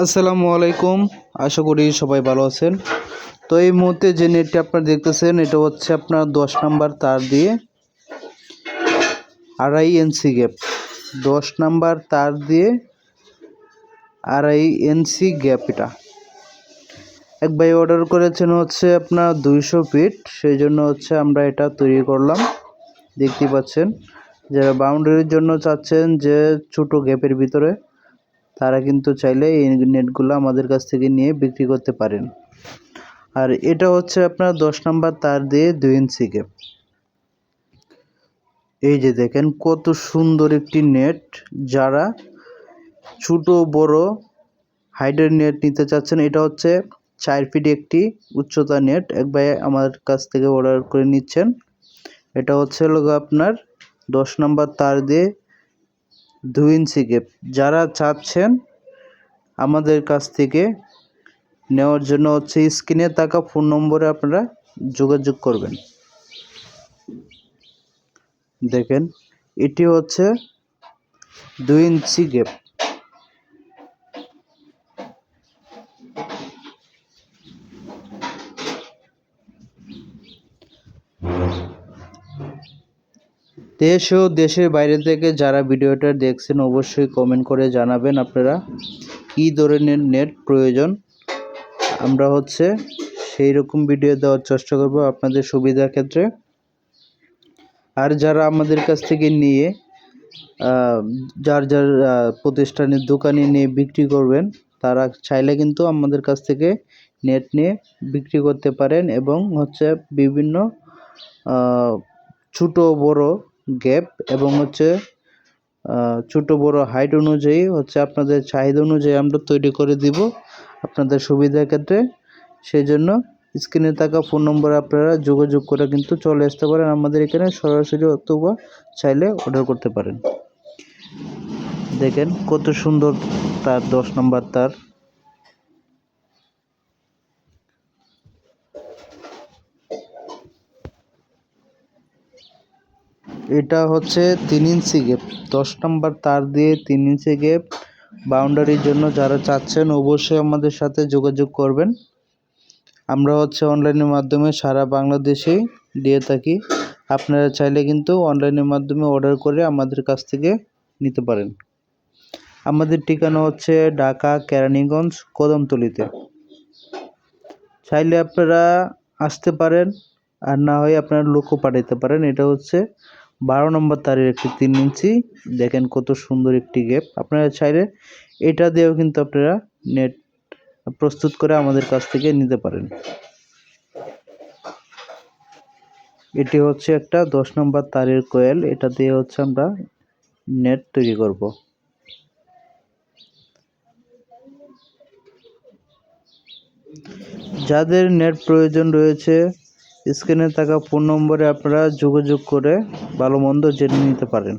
আসসালামু আলাইকুম। আশা করি সবাই ভালো আছেন। তো এই মুহূর্তে যে নেটটি আপনারা দেখতেছেন, এটা হচ্ছে আপনার দশ নাম্বার তার দিয়ে আড়াই এনসি গ্যাপ দশ নাম্বার তার দিয়ে আড়াই এনসি গ্যাপ এটা। এক ভাই অর্ডার করেছেন হচ্ছে আপনার দুইশো ফিট সেই জন্য হচ্ছে আমরা এটা তৈরি করলাম। দেখতে পাচ্ছেন, যারা বাউন্ডারির জন্য চাচ্ছেন যে ছোট গ্যাপের ভিতরে তারা কিন্তু চাইলে এই নেটগুলো আমাদের কাছ থেকে নিয়ে বিক্রি করতে পারেন। আর এটা হচ্ছে আপনার দশ নাম্বার তার দিয়ে দুই ইঞ্চি গ্যাপ এই যে দেখেন কত সুন্দর একটি নেট, যারা ছোট, বড় হাইডের নেট নিতে চাচ্ছেন, এটা হচ্ছে চার ফিট একটি উচ্চতা নেট, এক ভাই আমার কাছ থেকে অর্ডার করে নিচ্ছেন। এটা হচ্ছে লোক আপনার দশ নাম্বার তার দিয়ে দুই ইঞ্চি গ্যাপ যারা চাচ্ছেন আমাদের কাছ থেকে নেওয়ার জন্য হচ্ছে স্ক্রিনে থাকা ফোন নম্বরে আপনারা যোগাযোগ করবেন। দেখেন, এটি হচ্ছে দু ইঞ্চি গ্যাপ দেশ ও দেশের বাইরে থেকে যারা ভিডিওটা দেখছেন, অবশ্যই কমেন্ট করে জানাবেন আপনারা কী ধরনের নেট প্রয়োজন। আমরা হচ্ছে সেই রকম ভিডিও দেওয়ার চেষ্টা করব আপনাদের সুবিধার ক্ষেত্রে। আর যারা আমাদের কাছ থেকে নিয়ে যার যার প্রতিষ্ঠানের দোকানে নিয়ে বিক্রি করবেন, তারা চাইলে কিন্তু আমাদের কাছ থেকে নেট নিয়ে বিক্রি করতে পারেন এবং হচ্ছে বিভিন্ন ছোটো বড় গ্যাপ এবং হচ্ছে ছোট বড় হাইট অনুযায়ী হচ্ছে আপনাদের চাহিদা অনুযায়ী আমরা তৈরি করে দিব আপনাদের সুবিধার ক্ষেত্রে। সেই জন্য স্ক্রিনে থাকা ফোন নম্বরে আপনারা যোগাযোগ করে কিন্তু চলে আসতে পারেন। আমাদের এখানে সরাসরি অথবা চাইলে অর্ডার করতে পারেন। দেখেন কত সুন্দর তার, দশ নম্বর তার। এটা হচ্ছে তিন ইঞ্চি গেপ দশ নম্বর তার দিয়ে তিন ইঞ্চি গেপ বাউন্ডারির জন্য যারা চাচ্ছেন অবশ্যই আমাদের সাথে যোগাযোগ করবেন। আমরা হচ্ছে অনলাইনের মাধ্যমে সারা বাংলাদেশেই দিয়ে থাকি। আপনারা চাইলে কিন্তু অনলাইনের মাধ্যমে অর্ডার করে আমাদের কাছ থেকে নিতে পারেন। আমাদের ঠিকানা হচ্ছে ঢাকা, কেরানীগঞ্জ, কদমতলিতে। চাইলে আপনারা আসতে পারেন আর না হয় আপনারা লোকও পাঠাইতে পারেন। এটা হচ্ছে বারো নম্বর তারের একটি তিন ইঞ্চি। দেখেন কত সুন্দর একটি গেপ আপনারা চাইলে এটা দিয়েও কিন্তু আপনারা নেট প্রস্তুত করে আমাদের কাছ থেকে নিতে পারেন। এটি হচ্ছে একটা দশ নম্বর তারের কোয়েল এটা দিয়ে হচ্ছে আমরা নেট তৈরি করব। যাদের নেট প্রয়োজন রয়েছে স্ক্রিনে থাকা ফোন নম্বরে আপনারা যোগাযোগ করে ভালো মন্দ জেনে নিতে পারেন।